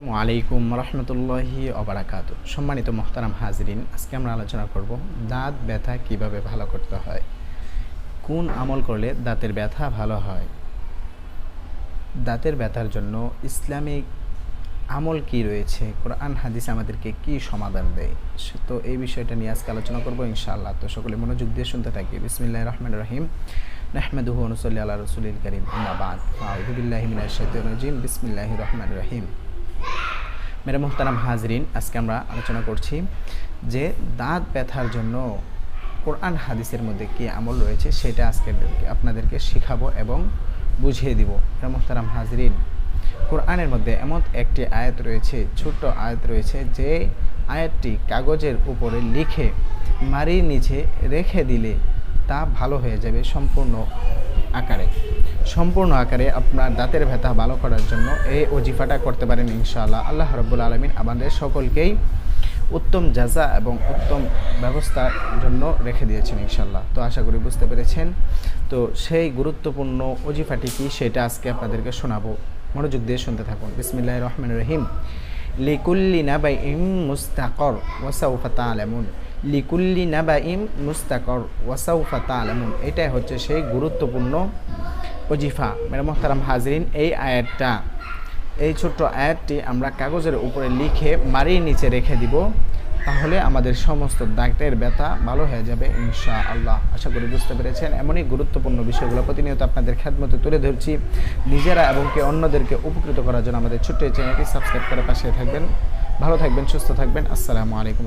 আলাইকুম রহমতুল্লাহি অবরাকাত সম্মানিত মোহতারাম হাজরিন, আজকে আমরা আলোচনা করব দাঁত ব্যথা কীভাবে ভালো করতে হয়? কোন আমল করলে দাঁতের ব্যথা ভালো হয়? দাঁতের ব্যথার জন্য ইসলামিক আমল কি রয়েছে? কোরআন, হাদিস আমাদেরকে কি সমাধান দেয়? তো এই বিষয়টা নিয়ে আজকে আলোচনা করব ইনশাআল্লাহ। তো সকলে মনোযোগ দিয়ে শুনতে থাকি। বিসমিল্লাহ রহমান রহিম। নাহমেদুহু অনুসল্লি আল্লাহ রসুলিল করিম। মিনাশ শাইতানির রাজিম। রহিম। মেরে মোহতারাম হাজরিন, আজকে আমরা আলোচনা করছি যে দাঁত ব্যথার জন্য কোরআন হাদিসের মধ্যে কি আমল রয়েছে সেটা আজকে আপনাদেরকে শিখাবো এবং বুঝিয়ে দিব। মেরে মোহতারাম হাজরিন, কোরআনের মধ্যে এমন একটি আয়াত রয়েছে, ছোট্ট আয়াত রয়েছে যে আয়াতটি কাগজের উপরে লিখে মারির নিচে রেখে দিলে তা ভালো হয়ে যাবে, সম্পূর্ণ আকারে। সম্পূর্ণ আকারে আপনার দাঁতের ব্যথা ভালো করার জন্য এই অজিফাটা করতে পারেন ইনশাআল্লাহ। আল্লাহ রব্বুল আলমিন আমাদের সকলকেই উত্তম যাজা এবং উত্তম ব্যবস্থার জন্য রেখে দিয়েছেন ইনশাল্লাহ তো আশা করি বুঝতে পেরেছেন। তো সেই গুরুত্বপূর্ণ অজিফাটি কি সেটা আজকে আপনাদেরকে শোনাবো। মনোযোগ দিয়ে শুনতে থাকুন। বিসমিল্লাহ রহমান রহিম। লিকুল্লি নাবাই ইম মুস্তাকর ওয়াসাউফা তালামুন। লিকুল্লি নাবা ইম মুস্তাকর ওয়াসাউফা তালামুন। এটাই হচ্ছে সেই গুরুত্বপূর্ণ ওজিফা। মেরা মোহতারাম হাজরিন, এই আয়াতটা, এই ছোট্ট আয়াতটি আমরা কাগজের উপরে লিখে মারিয়ে নিচে রেখে দিব। তাহলে আমাদের সমস্ত দাগটের ব্যথা ভালো হয়ে যাবে ইনশা আল্লাহ আশা করি বুঝতে পেরেছেন। এমনই গুরুত্বপূর্ণ বিষয়গুলো প্রতিনিয়ত আপনাদের খ্যাতমতে তুলে ধরছি। নিজেরা এবং কে অন্যদেরকে উপকৃত করার জন্য আমাদের ছোট্ট চ্যানেলটি সাবস্ক্রাইব করে পাশে থাকবেন। ভালো থাকবেন, সুস্থ থাকবেন। আসসালামু আলাইকুম।